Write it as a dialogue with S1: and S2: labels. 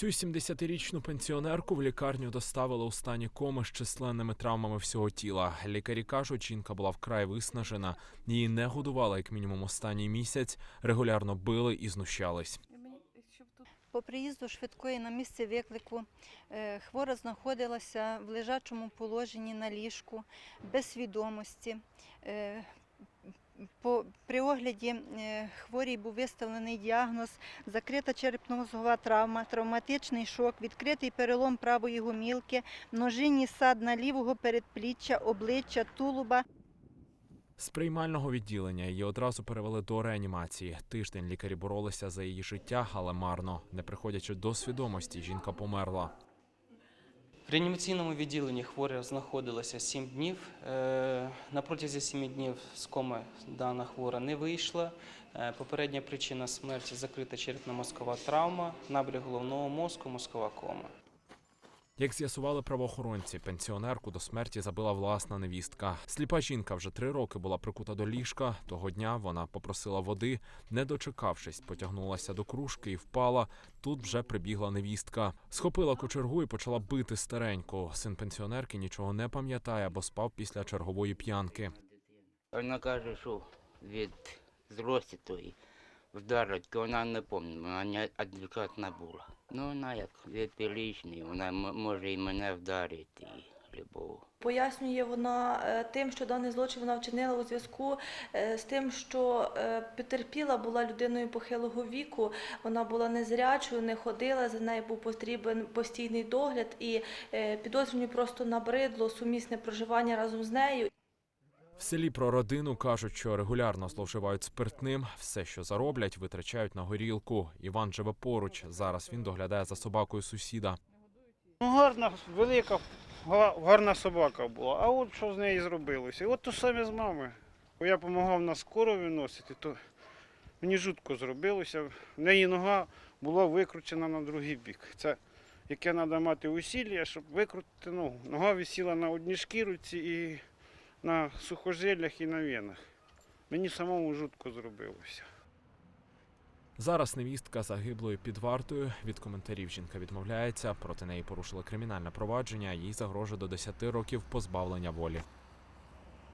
S1: Цю 70-річну пенсіонерку в лікарню доставили у стані коми з численними травмами всього тіла. Лікарі кажуть, жінка була вкрай виснажена. Її не годували як мінімум останній місяць, регулярно били і знущались.
S2: По приїзду швидкої на місце виклику е, хвора знаходилася в лежачому положенні на ліжку, без свідомості. Е, По, огляді е, хворій був виставлений діагноз закрита черепно-мозгова травма, травматичний шок, відкритий перелом правої гомілки, множинні садна лівого передпліччя, обличчя, тулуба.
S1: З приймального відділення її одразу перевели до реанімації. Тиждень лікарі боролися за її життя, але марно. Не приходячи до свідомості, жінка померла.
S3: В реанімаційному відділенні хворя знаходилася 7 днів. Е, На протязі 7 днів з коми дана хвора не вийшла. Е, Попередня причина смерті закрита черепно-мозкова травма, набряк головного мозку, мозкова кома.
S1: Як з'ясували правоохоронці, пенсіонерку до смерті забила власна невістка. Сліпа жінка вже три роки була прикута до ліжка. Того дня вона попросила води, не дочекавшись, потягнулася до кружки і впала. Тут вже прибігла невістка. Схопила кочергу і почала бити стареньку. Син пенсіонерки нічого не пам'ятає, бо спав після чергової п'янки.
S4: Вона каже, що від злості тої вдарить, вона не пам'ятає, вона не адекватна була. Ну, вона як випілічний, вона може і мене вдарити, любов.
S5: Пояснює вона е, тим, що даний злочин вона вчинила у зв'язку е, з тим, що е, потерпіла була людиною похилого віку, вона була незрячою, не ходила, за нею був потрібен постійний догляд, і підозрювані просто набридло сумісне проживання разом з нею.
S1: В селі про родину кажуть, що регулярно зловживають спиртним. Все, що зароблять, витрачають на горілку. Іван живе поруч. Зараз він доглядає за собакою сусіда.
S6: Ну, гарна, велика, гарна собака була. А от що з нею зробилося? От то саме з мами. Я допомагав на скоро виносити, то мені жутко зробилося. В неї нога була викручена на другий бік. Це яке треба мати усілля, щоб викрутити ногу. Нога висіла на одній шкірці і на сухожиллях і на венах. Мені самому жутко зробилося.
S1: Зараз невістка загиблої під вартою. Від коментарів жінка відмовляється. Проти неї порушили кримінальне провадження. Їй загрожує до 10 років позбавлення волі.